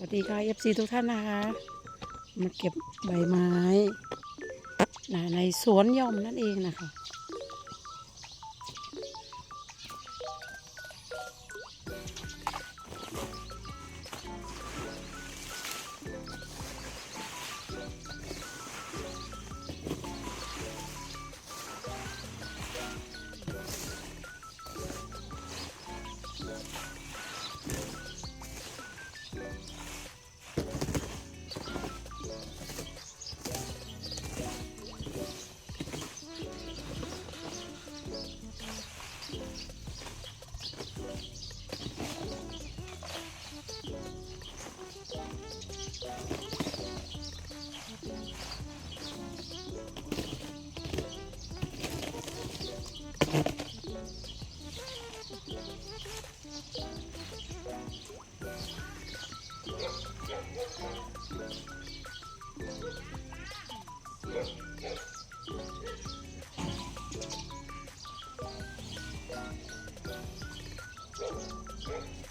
สวัสดีค่ะ FC ทุกท่านนะคะ มาเก็บใบไม้นะในสวนย่อมนั่นเองนะคะ Thank you.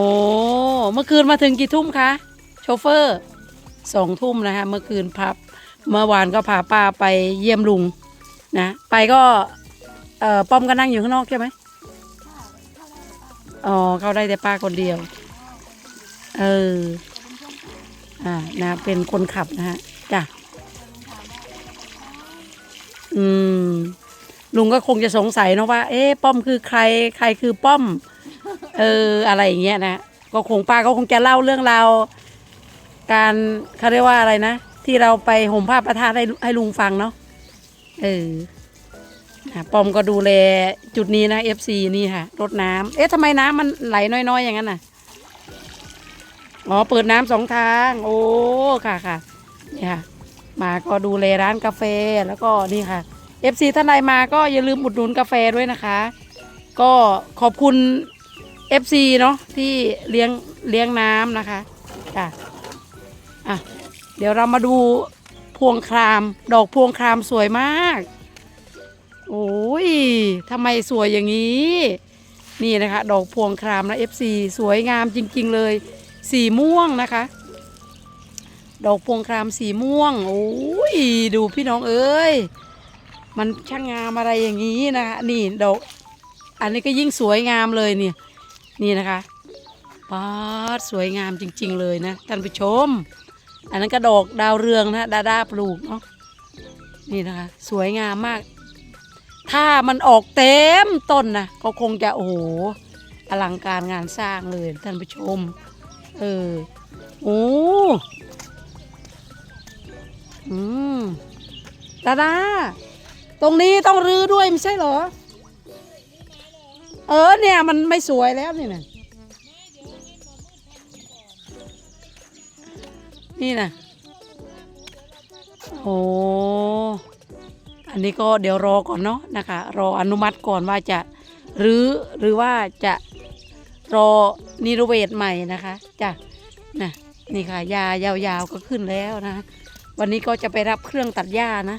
อ้เมื่อคืนมาถึงกี่ทุ่มคะโชเฟอร์สองทุ่มนะคะเมื่อคืนพับเมื่อวานก็พาป้าไปเยี่ยมลุงนะไปก็เอ่อป้อมก็นั่งอยู่ข้างนอกใช่ไหมอ๋อเข้าได้แต่ป้าคนเดียว เอออ่านะเป็นคนขับนะฮะจ้ะอืมลุงก็คงจะสงสัยนอะว่า เอ๊ะป้อมคือใคร ใครคือป้อม เอออะไรอย่างเงี้ยนะก็คงป้าก็คงจะเล่าเรื่องราวการเขาเรียกว่าอะไรนะ ที่เราไปห่มผ้าประทานให้ให้ลุงฟังเนาะเออปอมก็ดูแลจุดนี้นะ FC นี่ค่ะรดน้ำเอ๊ะทำไมน้ำมันไหลน้อยๆอย่างนั้นน่ะอ๋อเปิดน้ำสองทาง โอ้ค่ะค่ะนี่ค่ะ มาก็ดูแลร้านกาแฟแล้วก็นี่ค่ะ FC ท่านใดมาก็อย่าลืมอุดหนุนกาแฟด้วยนะคะ ก็ขอบคุณ FC เนาะที่เลี้ยงเลี้ยงน้ำนะคะจ้ะอะเดี๋ยวเรามาดูพวงคราม ดอกพวงครามสวยมาก โอ้ยทำไมสวยอย่างนี้ นี่นะคะ ดอกพวงครามนะ FC สวยงามจริง ๆ เลย สีม่วงนะคะ ดอกพวงครามสีม่วง โอ้ยดูพี่น้องเอ้ย มันช่างงามอะไรอย่างนี้นะคะ นี่ดอก อันนี้ก็ยิ่งสวยงามเลยเนี่ย นี่นะคะป๊าดสวยงามจริง ๆ เลยนะท่านผู้ชม อันนั้นก็ดอกดาวเรืองนะดาดาปลูกเนาะนี่นะคะ สวยงามมาก ถ้ามันออกเต็มต้นนะก็คงจะโอ้โหอลังการงานสร้างเลยท่านผู้ชม เออโอ้อืมดาดาตรงนี้ต้องรื้อด้วยไม่ใช่เหรอ เออเนี่ยมันไม่สวยแล้วนี่นะนี่นะโอ้อันนี้ก็เดี๋ยวรอก่อนเนาะนะคะ รออนุมัติก่อนว่าจะหรือหรือว่าจะรอนิรเวศใหม่นะคะจ้ะนะนี่ค่ะ ยายาวๆก็ขึ้นแล้วนะ วันนี้ก็จะไปรับเครื่องตัดหญ้านะ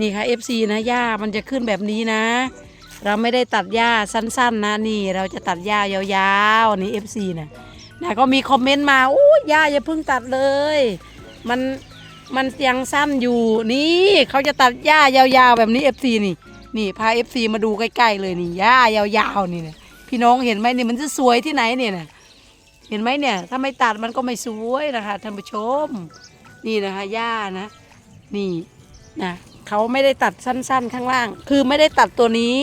นี่ค่ะ FC นะหญ้ามันจะขึ้นแบบนี้นะ เราไม่ได้ตัดหญ้าสั้น ๆ นะนี่เราจะตัดหญ้ายาวๆนี่ FC นะนะก็มีคอมเมนต์มาอู้หญ้าอย่าเพิ่งตัดเลย มันมันยังสั้นอยู่นี่เขาจะตัดหญ้ายาวๆแบบนี้ FC นี่นี่พา FC มาดูใกล้ ๆ เลยนี่หญ้ายาวๆนี่นะพี่น้องเห็นไหมนี่มันจะสวยที่ไหนเนี่ยนะเห็นไหมเนี่ย ถ้าไม่ตัดมันก็ไม่สวยนะคะท่านผู้ชม นี่นะคะหญ้านะ นี่นะเขาไม่ได้ตัดสั้น ๆ ข้างล่าง คือไม่ได้ตัดตัวนี้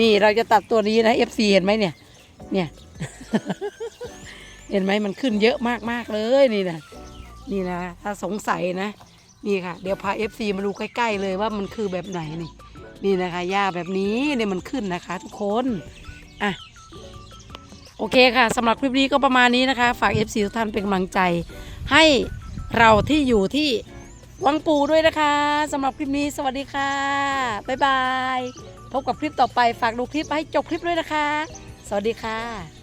นี่เราจะตัดตัวนี้นะ FC เห็นไหมเนี่ย เนี่ย เห็นไหมมันขึ้นเยอะมากๆเลยนี่นะนี่นะถ้าสงสัยนะ นี่ค่ะ เดี๋ยวพา FC มาดูใกล้ๆเลยว่ามันคือแบบไหนนี่ นี่นะคะหญ้าแบบนี้เนี่ยมันขึ้นนะคะ ทุกคนอะโอเคค่ะสำหรับคลิปนี้ก็ประมาณนี้นะคะ ฝาก FC ทุกท่านเป็นกำลังใจ ให้เราที่อยู่ที่วังปูด้วยนะคะสำหรับคลิปนี้สวัสดีค่ะ บ๊ายบาย พบกับคลิปต่อไปฝากดูคลิปให้จบคลิปด้วยนะคะ สวัสดีค่ะ